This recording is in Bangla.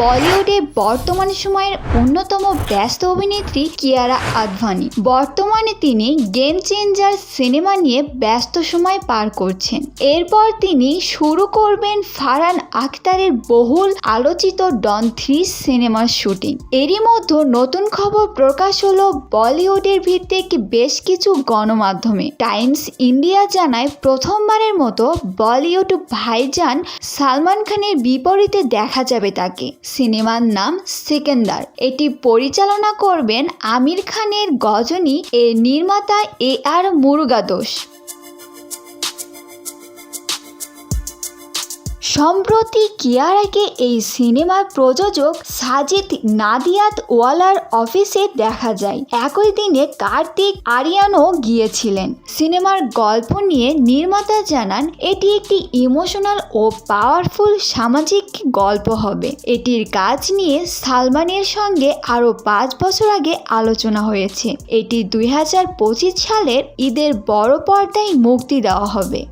বলিউডে বর্তমান সময়ের অন্যতম ব্যস্ত অভিনেত্রী কিয়ারা আদভানি। বর্তমানে তিনি গেম চেঞ্জার সিনেমা নিয়ে ব্যস্ত সময় পার করছেন। এরপর তিনি শুরু করবেন ফারহান আখতারের বহুল আলোচিত ডন থ্রি সিনেমার শুটিং। এরই মধ্যে নতুন খবর প্রকাশ হলো বলিউডের ভিত্তিক বেশ কিছু গণমাধ্যমে। টাইমস ইন্ডিয়া জানায়, প্রথমবারের মতো বলিউড ভাইজান সালমান খানের বিপরীতে দেখা যাবে তাকে। সিনেমার নাম সিকেন্দার। এটি পরিচালনা করবেন আমির খানের গজনী এর নির্মাতা এ আর মুরুগাদোষ। সম্প্রতি কিয়ারাকে এই সিনেমার প্রযোজক সাজিদ নাদিয়াত ওয়ালার অফিসে দেখা যায়। একই দিনে কার্তিক আরিয়ানও গিয়েছিলেন। সিনেমার গল্প নিয়ে নির্মাতা জানান, এটি একটি ইমোশনাল ও পাওয়ারফুল সামাজিক গল্প হবে। এটির কাজ নিয়ে সালমানের সঙ্গে আরও পাঁচ বছর আগে আলোচনা হয়েছে। এটি দুই হাজার পঁচিশ সালের ঈদের বড় পর্দায় মুক্তি দেওয়া হবে।